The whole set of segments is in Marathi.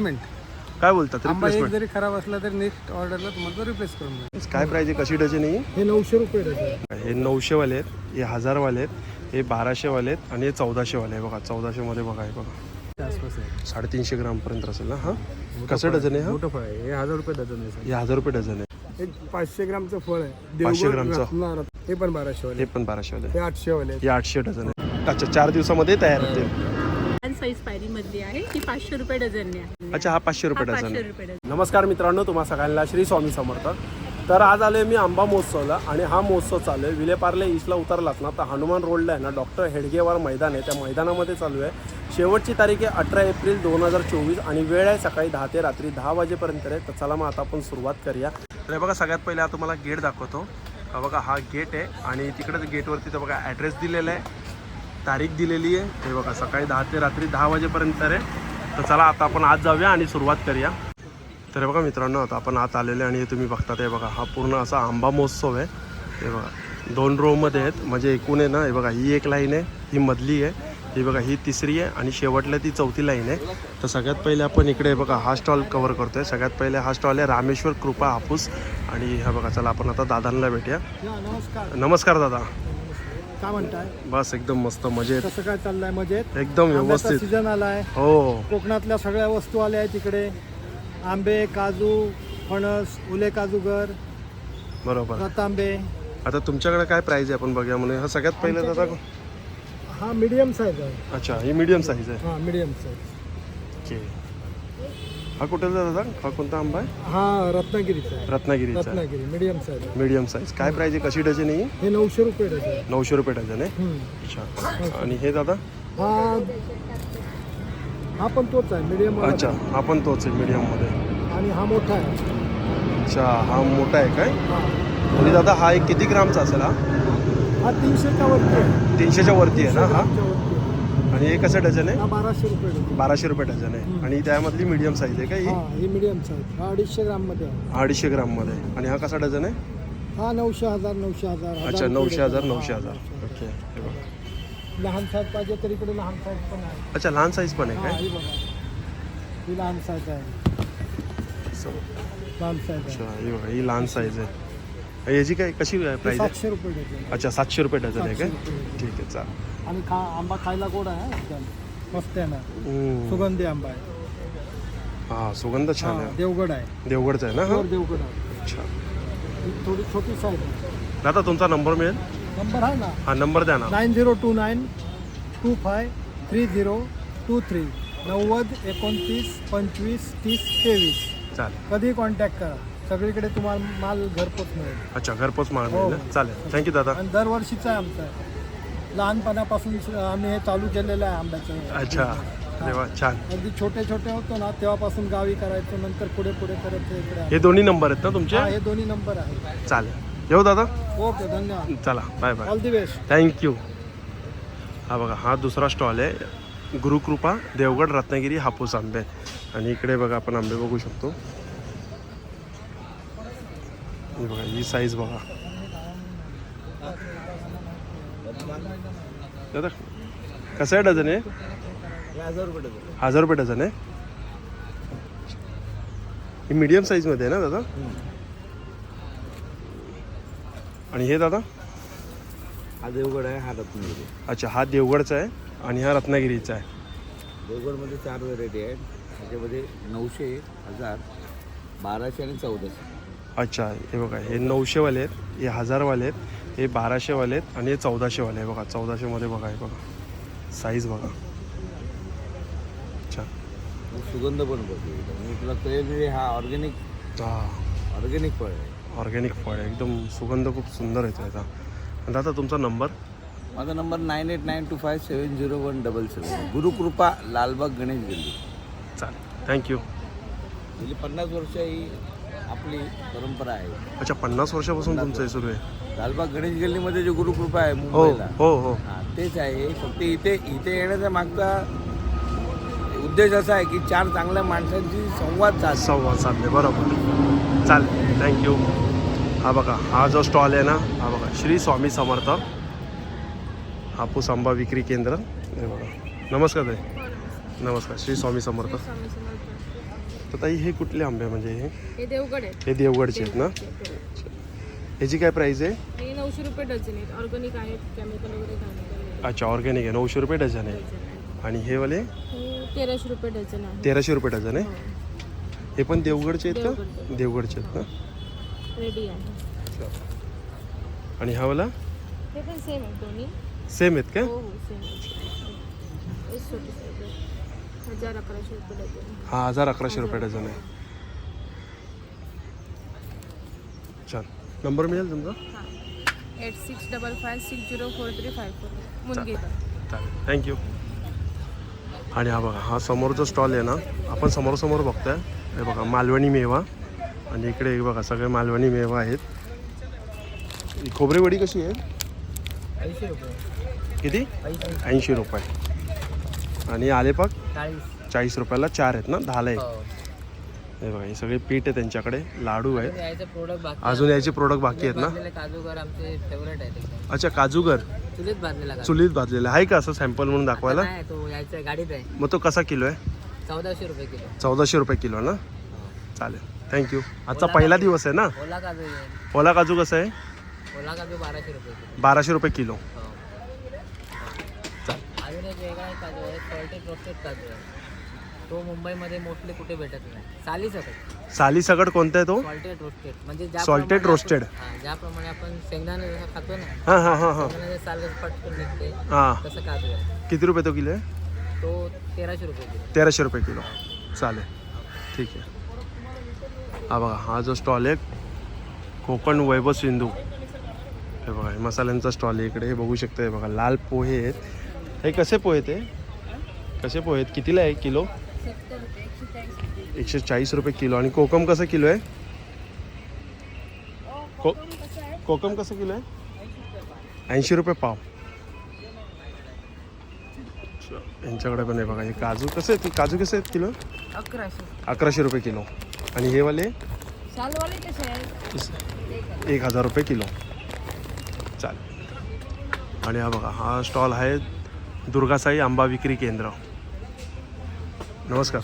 रिप्लेसमेंट काय बोलतात आंबा एक रिप्लेसमेंट जरी खराब असला तरी नेक्स्ट ऑर्डरला तुम्हाला तो रिप्लेस करून मिळेल काय प्राइस आहे? कशी डझन आहे ही? हे नऊशे रुपये डझन हे नऊशेवाले आहेत हे हजारवाले आहेत हे बाराशेवाले आहेत आणि हे चौदाशेवाले आहे बघा. चौदाशेमध्ये बघा हे बघा. त्या आसपास आहे. साडेतीनशे ग्रामपर्यंत असेल ना? हा? कसं डझन आहे हा? मोठं फळ आहे. हे हजार रुपये डझन आहे हे हजार रुपये डझन आहे. हे पाचशे ग्रामचं फळ आहे. 500 देवगड, ग्रामचं. हे पण बाराशे वाले हे पण बाराशेवाले हे आठशे वाले हे आठशे डझन आहे. अच्छा चार दिवसामध्ये तयार होते साईज पायरी मधली आहे. ती पाचशे रुपये डझनने आहे. अच्छा हा पाचशे हा रुपये डझन पाचशे आहे. रुपये डझन. नमस्कार मित्रांनो तुम्हा सगळ्यांना श्री स्वामी समर्थ. तर आज आलोय मी आंबा महोत्सवला आणि हा महोत्सव चालू आहे. विलेपार्ले ईस्टला उतरलात ना तर हनुमान रोडला आहे ना डॉक्टर हेडगेवार मैदान आहे. त्या मैदानामध्ये चालू आहे. शेवटची तारीख आहे अठरा एप्रिल दोन हजार चोवीस आणि वेळ आहे सकाळी दहा ते रात्री दहा वाजेपर्यंत आहे. तर चला मग आता आपण सुरुवात करूया. तर हे बघा सगळ्यात पहिले आता तुम्हाला गेट दाखवतो. हा बघा हा गेट आहे आणि तिकडे गेटवरती तर बघा ॲड्रेस दिलेला आहे. तारीख दिलेली आहे. हे बघा सकाळी दहा ते रात्री दहा वाजेपर्यंत आहे. तर चला आता आपण आज जाऊया आणि सुरुवात करूया. तर बघा मित्रांनो आता आपण आत आलेले आणि हे तुम्ही बघता हे बघा हा पूर्ण असा आंबा महोत्सव आहे. हे बघा दोन रोमध्ये आहेत. म्हणजे एकूण आहे ना हे बघा ही एक लाईन आहे ही मधली आहे. ही बघा ही तिसरी आहे आणि शेवटला ती चौथी लाईन आहे. तर सगळ्यात पहिले आपण इकडे बघा हा स्टॉल कवर करतोय. सगळ्यात पहिले हा स्टॉल आहे रामेश्वर कृपा हापूस. आणि हा बघा चला आपण आता दादांना भेटूया. नमस्कार. नमस्कार दादा. काय म्हणताय? बस एकदम मस्त मजेत. कसं काय चाललंय? मजेत? एकदम व्यवस्थित. सीझन आलाय. हो. कोकणातल्या सगळ्या वस्तू आल्या आहेत तिकडे. आंबे काजू फणस ओले काजूगर बरोबर. रतांबे. आता तुमच्याकडे काय प्राईज आहे? आपण बघूया म्हणून. हा सगळ्यात पहिले दादा हा मीडियम साईज आहे. अच्छा ही मीडियम साईज आहे. हा मीडियम साईज ओके हा कुठेला दादा हा कोणता आंबा आहे? हा रत्नागिरीचा आहे. रत्नागिरीचा आहे. रत्नागिरी मीडियम साईज आहे. मीडियम साईज काय प्राईज आहे? कशी डझन आहे ही? हे नऊशे रुपये डझन आहे. नऊशे रुपये डझन आहे? हम्म. अच्छा. आणि हे दादा? हा हा पण तोच आहे मीडियम अच्छा हा पण तोच आहे मीडियममध्ये आणि हा मोठा आहे. अच्छा हा मोठा आहे काय? हा. आणि दादा हा एक किती ग्रामचा असेल हा? हा तीनशेच्या वरती आहे. तीनशेच्या वरती आहे ना हा? वरती. आणि हे कसं डझन आहे? हा बाराशे रुपये डझन. बाराशे रुपये डझन आहे. आणि त्यामधली मीडियम साईज आहे का ही? हा ही मीडियम साईज हा अडीचशे ग्राममध्ये आहे. अडीचशे ग्राममध्ये आणि हा कसा डझन आहे? हा नऊशे हजार नऊशे हजार. हजार अच्छा रुपये नऊशे हजार. नऊशे हा, हजार. ओके. हे बघा. लहान साईज पाहिजे तर इकडे लहान साईज पण आहे. अच्छा लहान साईज पण आहे हा काय? ही बघा. ही लहान साईज आहे. लहान साईज आहे. अच्छा ही बघा ही लहान साईज आहे. याची काय कशी प्राईस आहे? सातशे रुपये डझन अच्छा सातशे रुपये डझन आहे सातशे काय रुपये ठीक आहे चालेल आणि खा आंबा खायला गोड आहे हा, एकदम. मस्त आहे ना. हम्म. सुगंधी आंबा आहे. हा सुगंध छान हा, आहे. देवगड आहे. देवगडचा आहे ना हा? प्युअर देवगड आहे. अच्छा. ही थोडी छोटी साईज आहे. दादा तुमचा नंबर मिळेल? नंबर आहे ना? हा नंबर द्या ना. Nine zero two nine two five three zero two three. नव्वद एकोणतीस पंचवीस तीस तेवीस. चालेल. कधी कॉन्टॅक्ट करा. सगळीकडे तुम्हाला माल घरपोच मिळेल. अच्छा घरपोच माल हो. मिळेल ना? चालेल. थँक्यू दादा. आणि दरवर्षीचं आहे आमचं. लहानपणापासून आम्ही हे चालू केलेलं आहे आंब्याचं. अच्छा. अरे वा छान. अगदी छोटे छोटे होतो ना तेव्हापासून गावी करायचं नंतर पुढे पुढे करत ते इकडे आलो. हे दोन्ही नंबर आहेत ना हा, तुमचे? हे दोन्ही नंबर आहे. चालेल. येऊ दादा? ओके धन्यवाद. चला bye bye all the best thank you हा बघा हा दुसरा स्टॉल आहे. गुरुकृपा देवगड रत्नागिरी हापूस आंबे. आणि इकडे बघा आपण आंबे बघू शकतो. हे बघा ही साईज बघा. दादा कसं आहे डझन आहे हजार रुपये डझन आहे. ही मीडियम साईजमध्ये आहे ना दादा? आणि हे दादा? हा देवगड आहे हा रत्नागिरी. अच्छा हा देवगडचा आहे आणि हा रत्नागिरीचा आहे. देवगडमध्ये चार व्हरायटी आहेत. त्याच्यामध्ये नऊशे हजार बाराशे आणि चौदाशे. अच्छा हे बघा हे नऊशेवाले आहेत हे हजारवाले आहेत हे बाराशेवाले आहेत आणि हे चौदाशेवाले आहे बघा. चौदाशेमध्ये बघा हे बघा. साईज बघा. अच्छा. सुगंध पण तुला कळेल हा ऑर्गॅनिक हा. ऑर्गॅनिक फळ आहे. ऑर्गॅनिक फळ आहे. एकदम सुगंध खूप सुंदर येतो याचा. आणि दादा तुमचा नंबर? माझा number nine eight nine two five seven zero one double seven Gurukripa Lalbaug Ganesh गल्ली. चालेल. थँक्यू गेली पन्नास वर्ष ही आपली परंपरा आहे. अच्छा पन्नास वर्षापासून तुमचं हे सुरू आहे? लालबाग गणेश गल्लीमध्ये जे गुरुकृपा आहे हो मुंबईला. हो हो. हा तेच आहे. फक्त इथे इथे येण्याचा मागचा उद्देश असा आहे की चार चांगल्या माणसांची संवाद साधणे. संवाद साधले बरोबर. चालेल थँक्यू हा बघा हा जो स्टॉल आहे ना हा बघा श्री स्वामी समर्थ. हापूस आंबा विक्री केंद्र. हे बघा. नमस्कार ताई. नमस्कार श्री स्वामी समर्थ. स्वामी समर्थ. तर ताई हे कुठले आंबे म्हणजे हे? हे देवगड आहे हे देवगडचे आहेत ना? ह्याची काय प्राईस आहे? हे नऊशे रुपये डझन आहेत. ऑर्गॅनिक आहेत केमिकल वगैरे अच्छा ऑर्गॅनिक आहे. नऊशे रुपये डझन आहे. आणि हे वाले? हे तेराशे रुपये डझन आहे. तेराशे रुपये डझन आहे? हो. हे पण देवगडचे आहेत का? देवगडचे. देवगडचे आहेत ना? रेडी आहे. आणि हा वाला? हे पण सेम आहे दोन्ही. सेम आहेत का? हो हो सेम आहे छोटे साईज आहे हजार अकराशे रुपये डझन. हा हजार अकराशे रुपये डझन आहे. छान नंबर मिळेल तुमचा? हां. Eight six double five six zero four three five four. चालेल. थँक्यू आणि हा बघा हा समोरचा स्टॉल आहे ना आपण समोरसमोर बघतोय. हे बघा मालवणी मेवा. आणि इकडे हे बघा सगळे मालवणी मेवा आहेत. ही खोबरी वडी कशी आहे? ऐंशी रुपये. किती? ऐंशी. ऐंशी रुपये. आणि आलेपाक? चाळीस. रुपयाला चार आहेत ना? दहाला एक. हो. हे बघा हे सगळे पीठ आहे त्यांच्याकडे. लाडू आहे अजून याचे प्रोडक्ट बाकी आहेत ना? काजूगर आमचे फेवरेट आहेत एकदम. अच्छा काजूगर. चुलीत भाजलेला काजू. चुलीत भाजलेला आहे का असं सॅम्पल म्हणून दाखवायला? गाडीत आहे. मग तो कसा किलो आहे? चौदाशे रुपये किलो. चौदाशे रुपये किलो ना? चालेल. थँक्यू आजचा पहिला दिवस आहे ना? ओला काजू ओला काजू कसं आहे? ओला काजू बाराशे रुपये किलो. बाराशे रुपये किलो. हो. अजून एक वेगळा एक काजू आहे. सॉल्टेड रोस्टेड काजू आहे. तो मुंबईमध्ये मोस्टली कुठे भेटत नाही. साली सकट साली सगड कोणता आहे तो? सॉल्टेड रोस्टेड म्हणजे ज्या Salted प्रमाणे आपण- roasted. हा, ज्याप्रमाणे आपण शेंगदाणे जसं खातो ना हां हां हां हां. साल पटकन निघते हां. तसं काजू आहे. किती रुपये तो किलो आहे? तो तेराशे रुपये किलो. तेराशे रुपये किलो. चालेल. ठीक आहे. हा बघा हा जो स्टॉल आहे कोकण वैभव सिंधू. हे बघा हे मसाल्यांचा स्टॉल आहे इकडे. हे बघू शकता हे बघा लाल पोहे आहेत. हे कसे पोहे ते? कसे पोहे आहेत कितीला आहे किलो? एकशे चाळीस रुपये किलो. आणि कोकम कसं किलो आहे? को कोकम कसं किलो आहे? ऐंशी रुपये पाव. यांच्याकडे पण आहे बघा हे काजू कसे आहेत? काजू कसे आहेत किलो? अकराशे. अकराशे रुपये किलो. आणि हे वाले? एक हजार रुपये किलो. चालेल. आणि हा बघा हा स्टॉल आहे दुर्गासाई आंबा विक्री केंद्र. नमस्कार.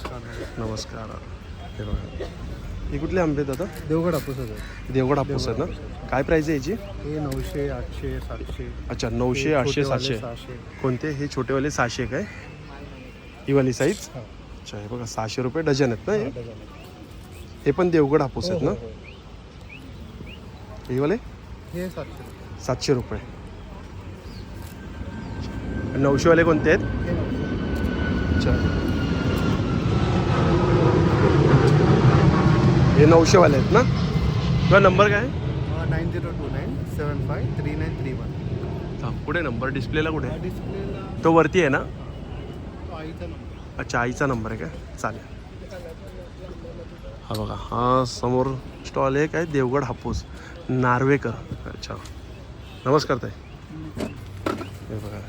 नमस्कार. हे बघा. हे कुठले आंबे आहेत आता? देवगड हापूस होतं देवगड हापूस आहेत ना? काय प्राईज आहे याची? हे नऊशे आठशे सातशे. अच्छा नऊशे आठशे सातशे. सहाशे. कोणते? हे छोटेवाले सहाशे काय? ही वाली साईज हा. अच्छा हे बघा सहाशे रुपये डझन आहेत ना हे? हे पण देवगड हापूस आहेत ना? हे वाले? हे सातशे रुपये. सातशे रुपये. नऊशेवाले कोणते आहेत? हे अच्छा. हे नऊशेवाले आहेत ना? तुझा नंबर काय? Nine zero two nine seven five three nine three one. हा, कुठे नंबर? डिस्प्लेला कुठे? आहे? डिस्प्लेला. तो वरती आहे ना? आईचा नंबर. अच्छा आईचा नंबर आहे का? चालेल. हा बघा हा समोर स्टॉल आहे काय देवगड हापूस नार्वेकर. अच्छा. नमस्कार ताई. हे बघा.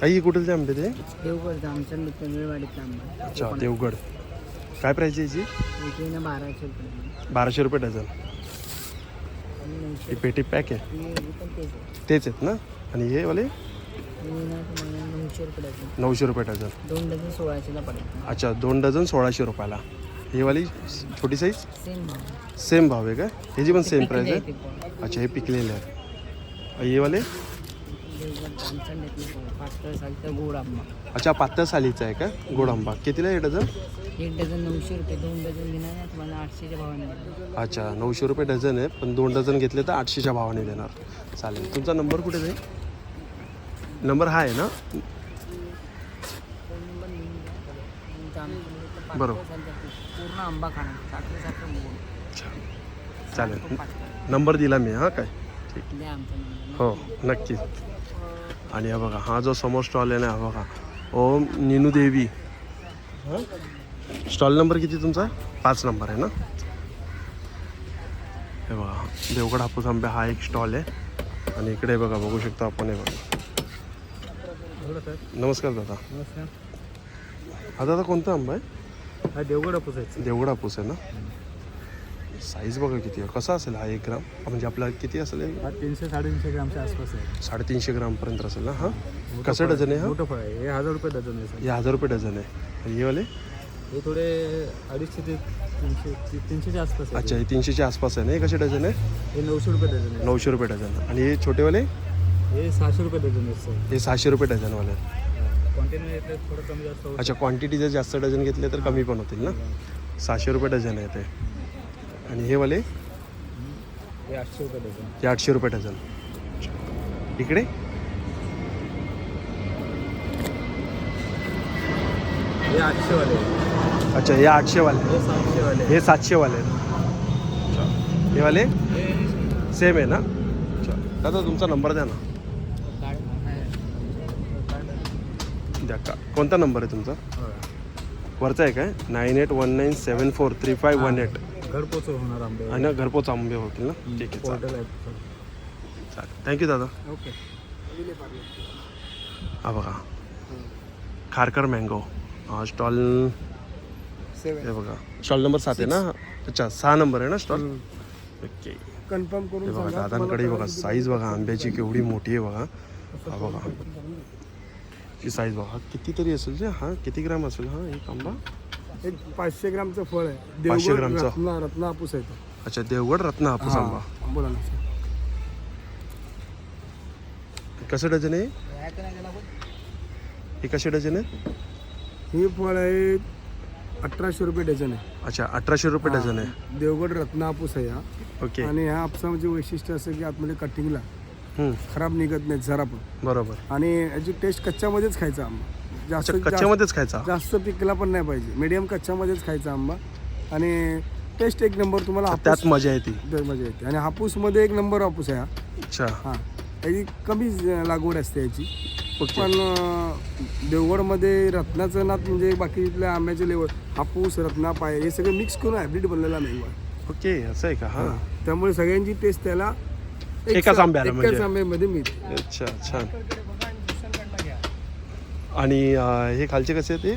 ताई कुठे ते आंबे ते? देवगड आमच्या आंबा. अच्छा देवगड. काय प्राईज आहे याची? बाराशे रुपये बाराशे रुपये डझन. ही पेटी पॅक आहे. हे तेच आहे. तेच आहेत ना? आणि हे वाले? नऊशे रुपये डझन. नऊशे रुपये डझन. दोन डझन सोळाशेला पडेल अच्छा दोन डझन सोळाशे रुपयाला. ही वाली छोटी साईज सेम भाव. सेम भाव आहे का? ह्याची पण सेम प्राईस आहे? अच्छा हे पिकलेले आहे हे वाले? अच्छा पातळ सालीचा आहे का? गोड आंबा. कितीला आहे डझन? एक डझन नऊशे रुपये दोन डझन घेणार तुम्हाला आठशेच्या भावाने. अच्छा नऊशे रुपये डझन आहे पण दोन डझन घेतले तर आठशेच्या भावाने देणार. चालेल. तुमचा नंबर कुठे जाईल? नंबर हा आहे ना? बरोबर. पूर्ण आंबा खाणार चालेल. नंबर दिला मी हां काय? ठीक. हो नक्की. आणि हा बघा हा जो समोर स्टॉल आहे ना हा बघा. ओम निनू देवी. स्टॉल नंबर किती तुमचा? पाच नंबर आहे ना? हे बघा देवगड हापूस आंबे हा एक स्टॉल आहे. आणि इकडे बघा बघू शकतो आपण हे बघा. नमस्कार दादा. नमस्कार. हा दादा कोणता आंबा आहे? हा देवगड हापूस आहे. देवगड हापूस आहे ना? साईज बघा किती आहे. कसा असेल हा एक ग्राम? म्हणजे आपला किती असेल हे? हा तीनशे साडेतीनशे ग्रामच्या आसपास आहे. साडेतीनशे ग्रामपर्यंत असेल ना? हा? कसं डझन आहे हा? मोठं फळ आहे. हे हजार रुपये डझन आहे हे हजार रुपये डझन आहे. आणि हे वाले? हे थोडे अडीचशे ते तीनशे ती- तीनशेच्या आसपास आहे. अच्छा हे तीनशेच्या आसपास आहे ना? हे कसे डझन आहे? हे नऊशे रुपये डझन आहे. नऊशे रुपये डझन. आणि हे छोटेवाले हे सहाशे रुपये डझन आहे सर. हे सहाशे रुपये डझनवाले आहेत थोडं कमी जास्त होतं अच्छा क्वांटिटी जर जास्त डझन घेतले तर कमी पण होतील ना? सहाशे रुपये डझन आहे ते. आणि हे वाले? हे आठशे रुपये डझन. हे आठशे रुपये डझन. इकडे? हे आठशेवाले. अच्छा हे आठशेवाले हे सातशेवाले. हे सातशेवाले अच्छा हे वाले? सेम आहे ना? अच्छा दादा तुमचा नंबर द्या ना. द्या का? कोणता नंबर आहे तुमचा. वरचा आहे काय? Nine eight one nine seven four three five one eight. घरपोच होणार आंबे आणि घरपोच आंबे होतील ना? ठीक आहे चालेल. पोर्टल आहे चालेल. थँक्यू दादा. ओके हा बघा. खारकर मँगो हा स्टॉल हे बघा. स्टॉल नंबर सात आहे ना? अच्छा सहा नंबर आहे ना स्टॉल ओके कन्फर्म हे करून बघा दादांकडे बघा साईज बघा आंब्याची केवढी मोठी आहे बघा. हा बघा. ही साईज बघा. कितीतरी असेल जे? हा किती ग्राम असेल? हा एक आंबा. एक पाचशे ग्रामचं फळ आहे. पाचशे देवगड ग्रामचं. रत्ना रत्न हापूस आहे तो. अच्छा देवगड रत्न हापूस हा, आंबा. बोला ना कसं डझन आहे? हे कसे डझन आहे? हे फळ आहे अठराशे रुपये डझन आहे. अच्छा अठराशे रुपये डझन आहे. देवगड रत्न हापूस आहे हा. ओके. आणि ह्या हापसामध्ये वैशिष्ट्य असं की आतमध्ये कटिंगला हम्म, खराब निघत नाही जरा पण. बरोबर. आणि याची टेस्ट कच्च्यामध्येच खायचा आंबा. जास्त कच्च्यामध्येच खायचा? जास्त पिकला पण नाही पाहिजे. मीडियम कच्च्यामध्येच खायचा आंबा. आणि टेस्ट एक नंबर तुम्हाला त्यात मजा येते. मजा येते. आणि हापूसमध्ये एक नंबर हापूस आहे हा. अच्छा. हां. याची कमी लागवड असते याची. पण देवगडमध्ये रत्नाचं नात म्हणजे बाकीतल्या आंब्याचे लेवल हापूस रत्ना पाय हे सगळं मिक्स करून हायब्रिड बनलेला आहे ओके असं आहे का? हा. त्यामुळे सगळ्यांची टेस्ट त्याला एक एकाच आंब्याला एकाच म्हणजे. आंब्यामध्ये मिळते. अच्छा छान. आणि हे खालचे कसे आहे ते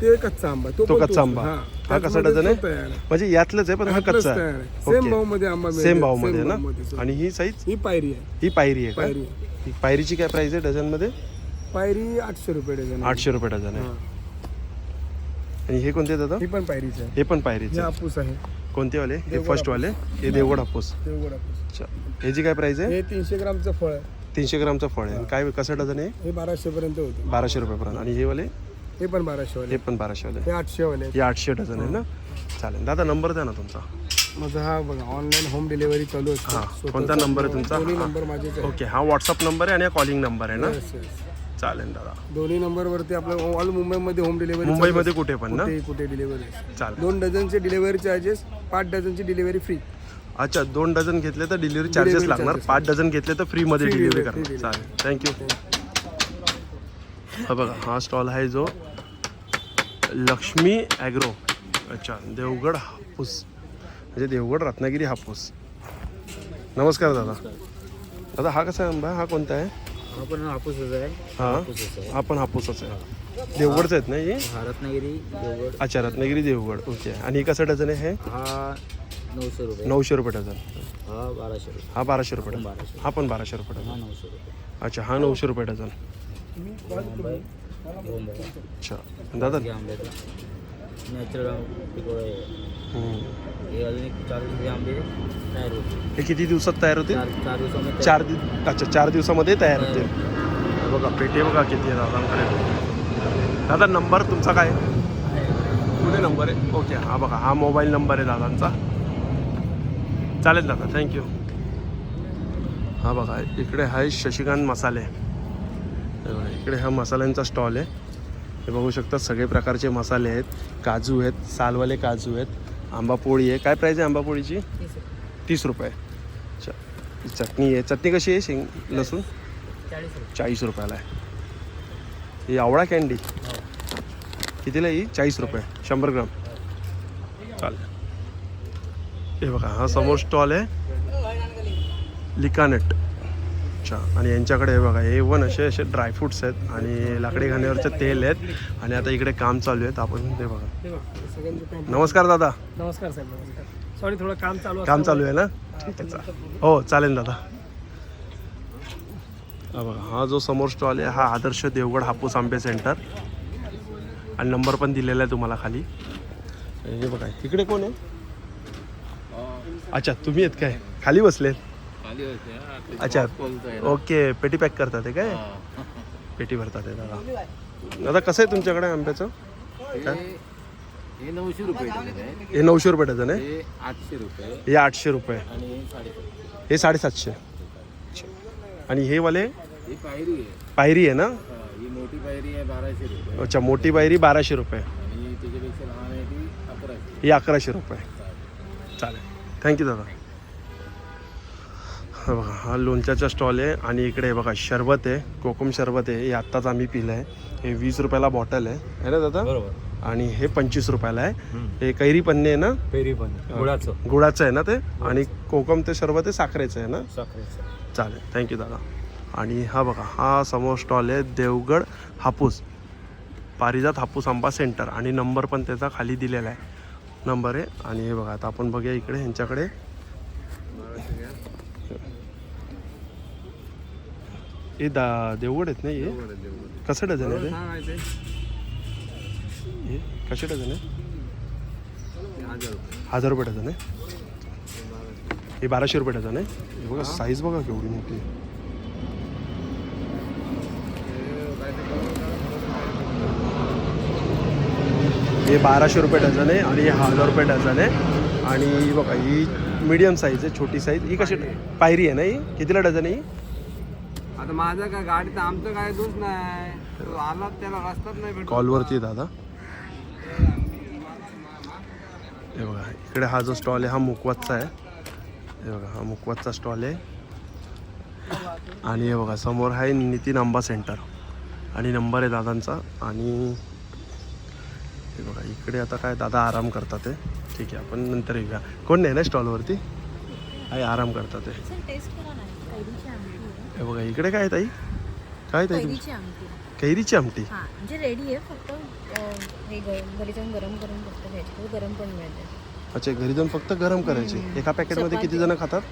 ते कच्चा आंबा तो पण कच्चा तोच. आंबा हां. हा कसा त्याचमध्ये डझन तो आहे तयार आहे. म्हणजे यातलंच आहे पण हा यातलंच कच्चा तयार आहे आहे. सेम. भावमध्ये आंबा मिळेल. सेम भावमध्ये सेम ना. आणि ही साईज ही पायरी आहे ही पायरी आहे पायरी आहे. ही पायरीची काय प्राइस आहे डझनमध्ये पायरी आठशे रुपये डझन आहे. आठशे रुपये डझन आहे हां. आणि हे कोणते दादा ही पण पायरीच आहे हे पण हे पायरीचे हापूस आहे कोणते वाले हे देवगड फर्स्ट वाले हे देवगड हापूस देवगड हापूस अच्छा ह्याची काय प्राइस आहे हे तीनशे ग्रामचं फळ आहे तीनशे ग्रामचं फळ आहे. आणि काय कसं डझन आहे? हे बाराशे पर्यंत होते. बाराशे रुपयेपर्यंत. आणि हे वाले? हे पण बाराशे वाले हे पण बाराशे वाले हे आठशे वाले. हे आठशे डझन आहे ना? चालेल. दादा नंबर द्या ना तुमचा. माझा हा बघा ऑनलाईन होम डिलिव्हरी चालू असते. हां स्वतःचा कोणता नंबर आहे तुमचा? दोन्ही. नंबर आहे ओके हा व्हॉट्सअप नंबर आहे आणि हा कॉलिंग नंबर आहे ना. चालेल दादा. दोन्ही नंबरवरती आपलं ऑल मुंबईमध्ये होम डिलिव्हरी मुंबईमध्ये कुठे पण ना? कुठे कुठे डिलिव्हरी चालेल. दोन डझनचे डिलिव्हरी चार्जेस पाच डझनची डिलिव्हरी फ्री अच्छा दोन डझन घेतले तर डिलिव्हरी चार्जेस लागणार. पाच डझन घेतले तर फ्रीमध्ये डिलिव्हरी करणार. चालेल. थँक्यू हा बघा हा स्टॉल आहे जो लक्ष्मी ॲग्रो. अच्छा देवगड हापूस. म्हणजे देवगड रत्नागिरी हापूस. नमस्कार दादा. दादा हा कसा आहे आंबा? हा कोणता आहे? हा पण हापूसच आहे. हा? हा पण हापूसच आहे. देवगडचं आहेत ना हे? हा रत्नागिरी देवगड. अच्छा रत्नागिरी देवगड. ओके. आणि हे कसं डझन आहे हे? हा नऊशे रुपये. नऊशे रुपये डझन. हा बाराशे रुपये. हा बाराशे रुपये डझन. बाराशे हा पण बाराशे रुपये डझन. नऊशे रुपये. अच्छा हा नऊशे रुपये डझन. मुंबई मुंबई अच्छा. दादा? नॅचरल हम्म. हे अजून एक चार दिवसाचे आंबे तयार होते हे किती दिवसात तयार होतील? चार चार दिवसामध्ये चार दिवस अच्छा चार दिवसामध्ये तयार होतील. बघा पेटे बघा किती आहे दादांकडे. दादा नंबर तुमचा काय? पुढे नंबर आहे? ओके हा बघा हा मोबाईल नंबर आहे दादांचा. चालेल दादा थँक्यू हा बघा इकडे आहे शशिकांत मसाले. हे इकडे हा मसाल्यांचा स्टॉल आहे. हे बघू शकता सगळे प्रकारचे मसाले आहेत. काजू आहेत सालवाले काजू आहेत आंबा पोळी आहे. काय प्राईज आहे आंबा पोळीची? तीस रुपये. अच्छा ही चटणी आहे. चटणी कशी आहे शेंग लसूण? चाळीस रुपये. चाळीस रुपयाला आहे. ही आवळा कॅन्डी कितीला आहे ही? चाळीस रुपये. शंभर ग्राम. चालेल. हे बघा हा समोर स्टॉल आहे. लिकानेट. अच्छा आणि यांच्याकडे हे बघा हे वन असे असे ड्रायफ्रुट्स आहेत आणि लाकडी घाण्यावरचे तेल आहेत. आणि आता इकडे काम चालू आहेत. आपण ते बघा. नमस्कार दादा. नमस्कार साहेब नमस्कार. सॉरी थोडं काम चालू काम चालू आहे ना? ठीक आहे चालेल हो चालेल दादा. हा बघा हा जो समोर स्टॉल आहे हा आदर्श देवगड हापूस आंबे सेंटर आणि नंबर पण दिलेला आहे तुम्हाला खाली. हे बघा तिकडे कोण आहे? अच्छा तुम्ही आहेत काय? खाली बसलेत? अच्छा ओके पेटी पॅक करतात काय? पेटी भरतात आहे दादा. दादा कसं आहे तुमच्याकडे आंब्याचं? काय? हे नऊशे रुपये हे नऊशे रुपये डझन आहे? आठशे रुपये. हे आठशे रुपये. हे साडेसातशे. आणि हे वाले? पायरी आहे. पायरी आहे ना? मोठी पायरी आहे बाराशे रुपये. अच्छा मोठी पायरी बाराशे रुपये. ती ही अकराशे रुपये. चालेल. थँक्यू दादा. हा बघा हा लोणच्याचा स्टॉल आहे आणि इकडे हे बघा शरबत आहे कोकम शरबत आहे. हे आत्ताच आम्ही पिलं आहे हे वीस रुपयाला बॉटल आहे. है ना दादा? बरोबर. आणि हे पंचवीस रुपयाला आहे. हे कैरी पन्ने आहे ना? पेरी पण गुळाचं. गुळाचं आहे ना ते? आणि कोकम ते शरबत आहे साखरेचं आहे ना? साखरेचं चालेल. थँक्यू दादा. आणि हा बघा हा समोर स्टॉल आहे देवगड हापूस. पारिजात हापूस आंबा सेंटर आणि नंबर पण त्याचा खाली दिलेला आहे. नंबर आहे. आणि हे बघा आता आपण बघूया इकडे ह्यांच्याकडे. हे दा देवगड आहेत ना हे? कसं डझन आहे ते? हे कसे डझन आहे? हजार रुपये. डझन आहे? हे बाराशे रुपये डझन आहे. हे बघा साईज बघा केवढी मोठी हे बाराशे रुपये डझन आहे आणि हे हजार रुपये डझन आहे. आणि ही बघा ही मीडियम साईज आहे छोटी साईज ही कशी पायरी आहे ना ही? कितीला डझन आहे ही? आता माझं काय गाडीत आमचं काय दूध नाही. तो आला त्याला रस्ताच नाही भेटत. कॉलवरती दादा. हे बघा इकडे हा जो स्टॉल आहे हा मुकवासचा आहे. हे बघा हा मुकवासचा स्टॉल आहे. आणि हे बघा समोर आहे नितीन आंबा सेंटर आणि नंबर आहे दादांचा. आणि हे बघा इकडे आता काय दादा आराम करतात आहे ठीक आहे आपण नंतर येऊया. कोण नाही ना स्टॉलवरती आहे आराम करतात आहे. हे बघा इकडे काय ताई? काय ताई तुमची? कैरीची आमटी. कैरीची आमटी? हां म्हणजे रेडी आहे फक्त अं, गरम घरी जाऊन गरम करून फक्त घ्यायची तो गरम पण मिळते अच्छा घरी जाऊन फक्त गरम करायची? एका पॅकेटमध्ये किती जण खातात?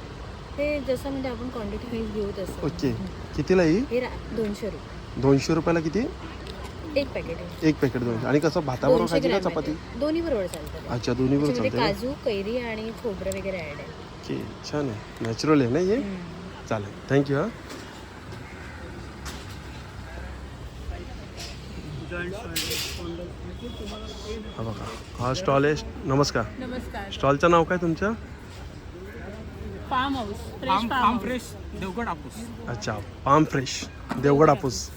ते जसं म्हणजे आपण क्वांटिटी वाईज घेऊ तसं. ओके. कितीला रा- दोनशे रुपये. दोनशे रुपयाला किती? एक पॅकेट आहे. एक पॅकेट दोनशे. आणि कसं भाताबरोबर दोनशे खायची का ग्रॅम चपाती. दोन्ही बरोबर चालतं. अच्छा दोन्ही बरोबर त्याच्यामध्ये चालते. काजू कैरी आणि खोबरं वगैरे ऍड आहे. ओके छान आहे. नॅचरल आहे ना हे. चालेल. थँक्यू हां. हा बघा हा स्टॉल आहे. नमस्कार. नमस्कार. स्टॉलचं नाव काय तुमचं? Farm house fresh farm fresh Devgad Hapus. अच्छा palm fresh Devgad Hapus.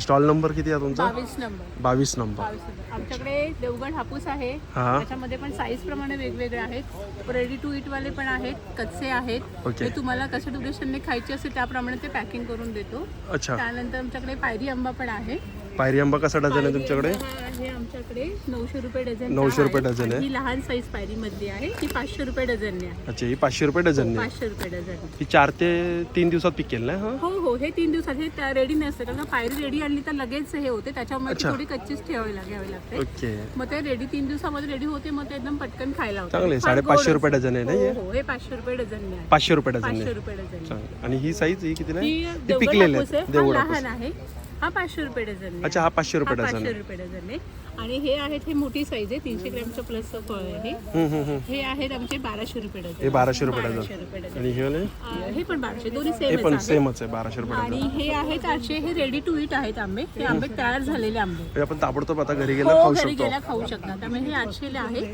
Stall number किती आहे तुमचा? बावीस नंबर. बावीस नंबर. बावीस नंबर. आमच्याकडे देवगड हापूस आहे. हा. त्याच्यामध्ये पण साईज प्रमाणे वेगवेगळे आहेत. रेडी टू इट वाले पण आहेत कच्चे आहेत. ते तुम्हाला कशा ड्युरेशनने खायचे असेल त्याप्रमाणे ते पॅकिंग करून देतो. अच्छा. त्यानंतर आमच्याकडे पायरी आंबा पण आहे. पायरी आंबा कसा डझन आहे तुमच्याकडे? हा आहे आमच्याकडे नऊशे रुपये डझन 900 रुपये डझन आहे. ही लहान साईज पायरी मधली आहे. ती पाचशे रुपये डझनने आहे. अच्छा ही पाचशे रुपये डझन आहे. पाचशे रुपये डझन ही चार ते तीन दिवसात पिकेल ना हा? हो हो हे तीन दिवसात हे रेडी नसतं कारण पायरी रेडी आणली तर लगेच हे होते. त्याच्यामुळे ती अच्छा. थोडी कच्चीच ठेवावी घ्यावी लागते. ओके. मग ते रेडी तीन दिवसामध्ये रेडी होते मग ते एकदम पटकन खायला होतं. चांगले साडेपाचशे रुपये. डझन आहे ना हो हे? हो हे पाचशे रुपये डझन आहे. पाचशे रुपये डझन पाचशे रुपये डझन आणि ही साईज ही कितीला ही आहे ती देवगड पिकलेली आहे. हा लहान आहे. हा पाचशे रुपये डझन आहे. अच्छा हा पाचशे रुपये डझन पाचशे आहे. रुपये डझन आहे. आणि हे आहेत हे मोठी साईज आहे तीनशे ग्रॅमचं प्लस फळ आहे. हम्म, हम्म, हम्म. हे आहेत आमचे बाराशे रुपये डझन. हे बाराशे रुपये बाराशे डझन रुपये डझन. आणि हे वाले? अं, हे पण बाराशे दोन्ही हे सेम पण सेमच आहे बाराशे रुपये डझन. आणि हे आहेत आठशे हे रेडी टू इट आहेत आंबे. हे आंबे तयार झालेले आंबे. हे आपण ताबडतोब आता घरी गेला हो खाऊ घरी शकतो. गेला खाऊ शकता त्यामुळे हे आठशेला आहे.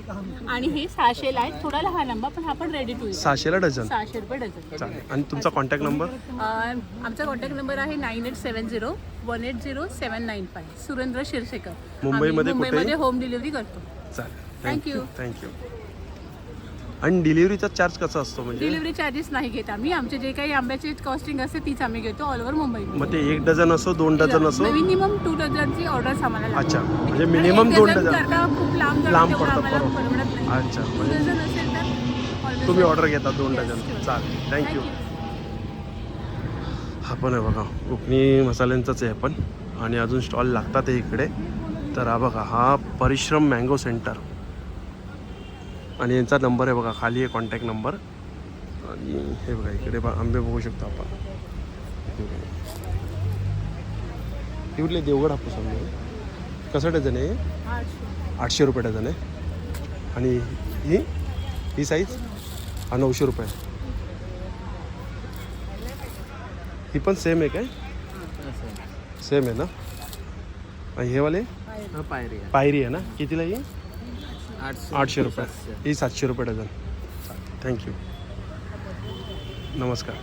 आणि हे सहाशेला आहे. थोडा लहान आंबा पण हा पण रेडी टू इट सहाशेला डझन. सहाशे रुपये डझन. चालेल. आणि तुमचा कॉन्टॅक्ट नंबर अं, आमचा कॉन्टॅक्ट नंबर आहे nine eight seven zero one eight zero seven nine five Surendra Shirsekar मुंबईमध्ये कुठेही? मुंबईमध्ये होम डिलिव्हरी करतो. चालेल. You. थँक्यू आणि डिलिव्हरीचा चार्ज कसा असतो म्हणजे? डिलिव्हरी चार्जेस नाही घेत आम्ही. आमचे जे काही आंब्याची कॉस्टिंग असते तीच आम्ही घेतो ऑल ओव्हर मुंबई. मग ते एक डझन असो दोन डझन असो? मिनिमम टू डझनची ऑर्डर आम्हाला लागते. अच्छा. म्हणजे कारण मिनिमम एक दोन डझन. डझन करता खूप लांब जाणं लांब तेवढं पडतं, आम्हाला बरोबर. परवडत नाही. अच्छा. टू म्हणजे डझन असेल तर तुम्ही. ऑर्डर घेता दोन डझन. चालेल. थँक्यू. हा पण आहे बघा कोकणी मसाल्यांचाच आहे पण. आणि अजून स्टॉल लागतात आहे इकडे. तर हा बघा हा परिश्रम मँगो सेंटर आणि यांचा नंबर आहे बघा खाली आहे कॉन्टॅक्ट नंबर आणि हे बघा इकडे बघा आंबे बघू शकतो आपण. हे कुठले देवगड हापूस आंबे? कसं डझन आहे आठशे रुपये डझन आहे. आणि ही ही साईज हा नऊशे रुपये. ही पण सेम आहे काय? सेम आहे ना? आणि हे वाले? पायरी आहे. पायरी आहे ना? कितीला ही? आठशे रुपये. ही सातशे रुपये डझन. थँक्यू नमस्कार.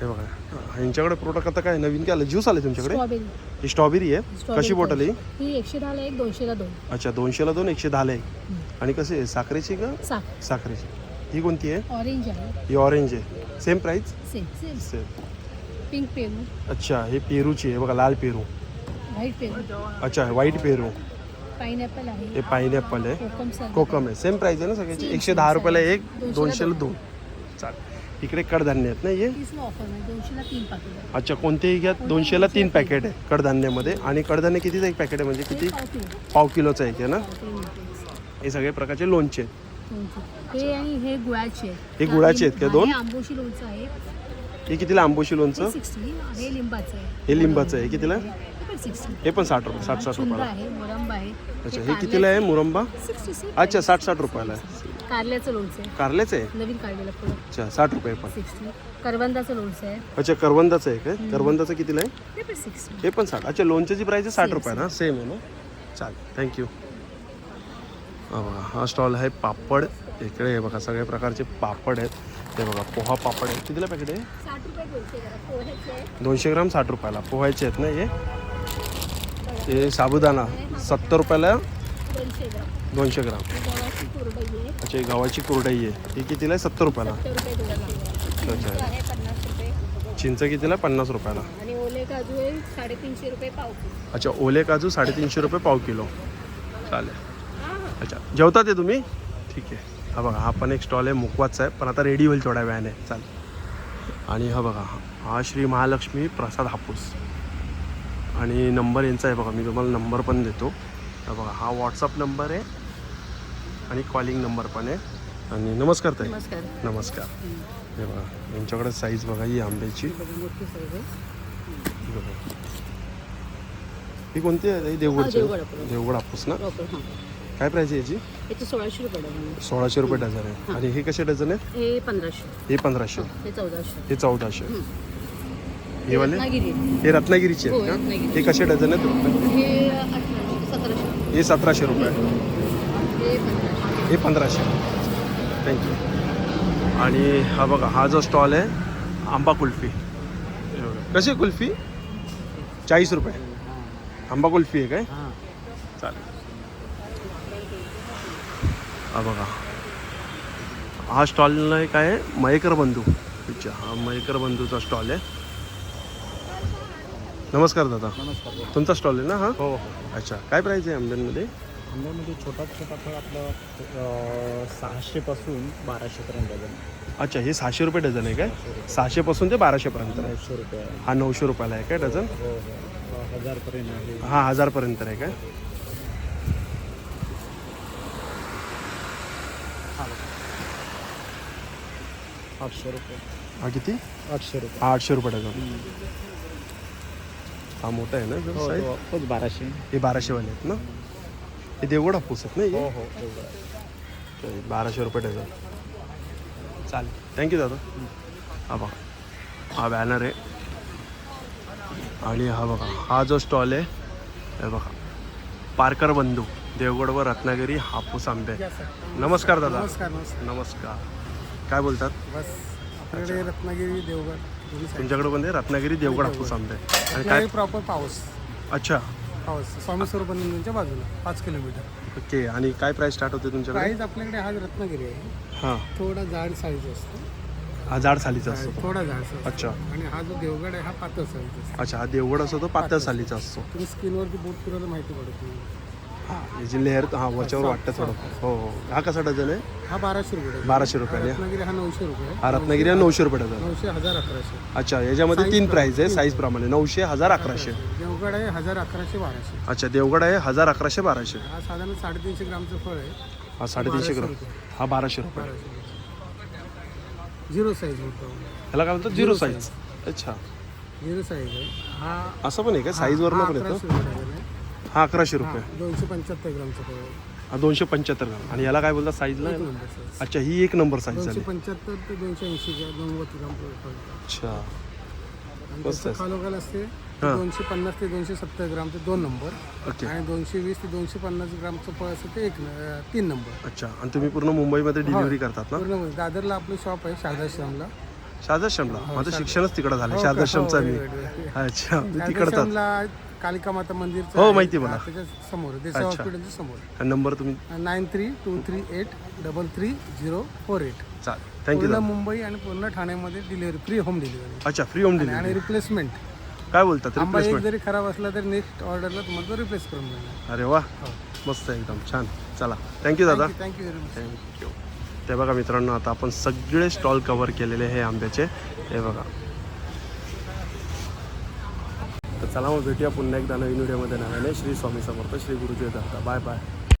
हे बघा. ह्यांच्याकडे प्रोडक्ट आता काय? नवीन काय आलं? ज्यूस आले तुमच्याकडे? स्ट्रॉबेरी ही स्ट्रॉबेरी आहे. कशी बॉटल आहे ही? ही एकशे एक दोनशेला दोन. अच्छा दोनशेला दोन एकशे दहाला एक. आणि कशी आहे? साखरेची का? साख साखरेची. ही कोणती आहे? ऑरेंज आहे. ही ऑरेंज आहे. Same price same same same pink पेरू. अच्छा हे पेरूची आहे बघा लाल पेरू. व्हाईट पेरू. अच्छा व्हाईट पेरू. पाईनॅपल आहे. हे पायनॅपल आहे. कोकम सर कोकम आहे. सेम प्राईस आहे ना सगळ्याची? एकशे दहा. रुपयाला एक दोनशेला दोन. चालेल. इकडे कडधान्य आहेत ना हे? आहे. अच्छा कोणतेही घ्या. दोनशेला तीन पॅकेट आहे कडधान्यामध्ये. आणि कडधान्य कितीचं एक पॅकेट आहे? म्हणजे किती? पाव किलोचं एक आहे ना? हे सगळे प्रकारचे लोणचे आहेत. हे आणि हे गुळाचे आहेत. हे गुळाचे आहेत का दोन? आंबोशी लोणचं आहे. हे कितीला आंबोशी लोणचं? सिक्स्टी हे लिंबाचं आहे. हे लिंबाचं आहे. कितीला हे पण सिक्स्टी हे पण साठ रुपये साठ साठ रुपयाला. आहे मोरंबा आहे. अच्छा हे कितीला आहे मुरंबा? सिक्स्टी अच्छा साठ साठ रुपयाला आहे. कारल्याचं लोणचं आहे. कारल्याचं आहे? नवीन काढलेलं पुढं अच्छा साठ रुपये पण. सिक्स्टी करवंदाचं लोणचं आहे. अच्छा करवंदाचं आहे काय? करवंदाचं कितीला आहे? ते पण सिक्स्टी हे पण साठ. अच्छा लोणच्याची प्राईस आहे साठ रुपये ना? सेम आहे ना? चालेल. थँक्यू हा बघा हा स्टॉल आहे पापड. इकडे हे बघा सगळ्या प्रकारचे पापड आहेत. हे बघा पोहा पापड आहेत कितीला पॅकेट आहे? दोनशे ग्राम साठ रुपयाला. पोहायचे आहेत ना हे? हे साबुदाणा. सत्तर रुपयाला दोनशे ग्राम. अच्छा ही गव्हाची कुरडई आहे. ही कितीला आहे? सत्तर रुपयाला. अच्छा चिंच कितीला? पन्नास रुपयाला. आणि ओले काजू आहे साडेतीनशे रुपये पाव किलो. अच्छा ओले काजू साडेतीनशे रुपये पाव किलो. चालेल. अच्छा जेवता ते तुम्ही? ठीक आहे. हा बघा हा पण एक स्टॉल आहे मुकवाचा आहे. पण आता रेडी होईल थोड्या वेळाने. चालेल. आणि हा बघा हा श्री महालक्ष्मी प्रसाद हापूस. आणि नंबर यांचा आहे बघा मी तुम्हाला नंबर पण देतो. हा बघा हा व्हॉट्सअप नंबर आहे आणि कॉलिंग नंबर पण आहे. आणि नमस्कार ताई. नमस्कार. नमस्कार. हे बघा यांच्याकडे साईज बघा ही आंब्याची. ही कोणती आहे देवगडची देवगड? हापूस. ना? काय प्राईस आहे याची? याचे सोळाशे रुपये डझन सोळाशे रुपये डझन आहे. आणि हे कसे डझन आहेत? हे पंधराशे. हे पंधराशे. हे चौदाशे. हे चौदाशे. हे वाले? रत्नागिरी. हे रत्नागिरीचे हो, आहेत का? रत्नागिरी. हे कसे डझन आहेत? रत्नागिरी हे अठराशे सतराशे. हे सतराशे रुपये. हे पंधराशे. हे पंधराशे. थँक्यू आणि हा बघा हा जो स्टॉल आहे आंबा कुल्फी. हे बघा. कशी आहे कुल्फी? चाळीस रुपये. आंबा कुल्फी आहे काय? चालेल. हा बघा. हा स्टॉल काय आहे मयेकर बंधू. अच्छा हा मयेकर बंधूचा स्टॉल आहे. नमस्कार दादा. तुमचा स्टॉल आहे ना हा? हो हो. अच्छा काय प्राईस आहे आंब्यांमध्ये? आंब्यामध्ये छोटा छोटा फळ आपलं सहाशेपासून बाराशेपर्यंत डझन अच्छा हे सहाशे रुपये डझन आहे काय? सहाशेपासून ते बाराशेपर्यंत आहे नऊशे रुपये. हा नऊशे रुपयाला आहे काय डझन? हो हो. हजारपर्यंत आहे. हा हजारपर्यंत आहे काय? आठशे रुपये. हा किती? आठशे रुपये. हा आठशे रुपये डझन. हा मोठा आहे ना हो साईज तो तोच बाराशे. हे बाराशेवाले आहेत ना? हे देवगड हापूस आहेत ना हो? हे हो एवढं आहे. तर बाराशे रुपये डझन. चालेल. थँक्यू दादा. हा बघा. हा बॅनर आहे. आणि हा बघा हा जो स्टॉल आहे हे बघा. पारकर बंधू देवगड व रत्नागिरी हापूस आंबे. नमस्कार दादा. नमस्कार. नमस्कार. काय बोलतात? बस आपल्याकडे रत्नागिरी देवगड दोन्ही side. तुमच्याकडे पण आहे रत्नागिरी देवगड हापूस आंबे आणि काय? प्रॉपर पाऊस. अच्छा. पाऊस. स्वामी स्वरूपानंदच्या बाजूला पाच किलोमीटर. ओके. आणि काय प्राईस स्टार्ट होते तुमच्याकडे? प्राईस आपल्याकडे हा रत्नागिरी आहे. हां. थोडा जाड साईज असतो. हा जाड सालीचा असतो. तो. थोडा जाड size. अच्छा. आणि हा जो देवगड आहे हा पातळ साईज असतो. अच्छा हा देवगड असतो तो पातळ सालीचा असतो. तुम्ही स्किनवरती बोट फिरवलं माहिती पडत नाही. याची लेअर हा वरच्यावर वाटतं थोडं. हो हो. हा कसा डझन आहे? हा बाराशे रुपये. बाराशे रुपयाने. रत्नागिरी हा नऊशे रुपये. हा रत्नागिरी हा नऊशे रुपये डझन. नऊशे हजार अकराशे. अच्छा याच्यामध्ये तीन प्राईस आहे साईज प्रमाणे. नऊशे हजार अकराशे. देवगड आहे हजार अकराशे बाराशे. अच्छा देवगड आहे हजार अकराशे बाराशे. हा साधारण साडेतीनशे ग्रामचं फळ आहे. हा साडेतीनशे ग्राम. हा बाराशे रुपये. झिरो साईज होतो ह्याला काय म्हणतात? झिरो साईज अच्छा. झिरो साईज आहे. हा असं पण आहे का? साईजवरनं पण येतं? अकराशे रुपये डझन आहे. हा अकराशे रुपये दोनशे पंच्याहत्तर ग्रामचं आहे. हा दोनशे पंच्याहत्तर ग्राम आणि याला काय बोलतात साईजला एक size. अच्छा ही एक नंबर साईज दोनशे झाली पंच्याहत्तर ते दोनशे ऐंशी ग्राम नव्वद ग्राम. अच्छा आणि मस्त त्याचं आहे. खालोखाल असते हां. दोनशे पन्नास ते दोनशे सत्तर ग्रामचे दोन नंबर ओके आणि दोनशे वीस ते दोनशे पन्नास ग्रामचं फळ असतं ते एक न- अं, तीन नंबर अच्छा आणि तुम्ही पूर्ण मुंबईमध्ये डिलिव्हरी. करतात ना पूर्ण दादरला आपलं शॉप आहे शारदाश्रमला शारदाश्रमला माझं शिक्षणच तिकडं झालं हो? शारदाश्रमचा हो, मी. अच्छा मी तिकडचाच शारदाश्रमला कालिका माता मंदिर हो, माहिती आहे मला. त्याच्यासमोर देसाई. हॉस्पिटलच्या समोर. हा नंबर तुम्ही nine three two three eight double three zero four eight. चालेल थँक्यू पूर्ण मुंबई आणि पूर्ण ठाण्यामध्ये डिलिव्हरी फ्री होम डिलिव्हरी अच्छा फ्री होम आणि डिलिव्हरी रिप्लेसमेंट काय बोलतात आंबा एक रिप्लेसमेंट जरी खराब असला तर नेक्स्ट ऑर्डरला तुम्हाला तो रिप्लेस करून मिळणार अरे वा मस्त आहे एकदम छान. चला थँक्यू दादा. थँक्यू व्हेरी मच थँक्यू ते बघा मित्रांनो आता आपण सगळे स्टॉल कवर केलेले हे आंब्याचे. हे बघा. तर चला मग भेटूया पुन्हा एकदा नवीन व्हिडिओमध्ये. नव्याने श्री स्वामी समर्थ श्री गुरुजी दत्ता. Bye bye.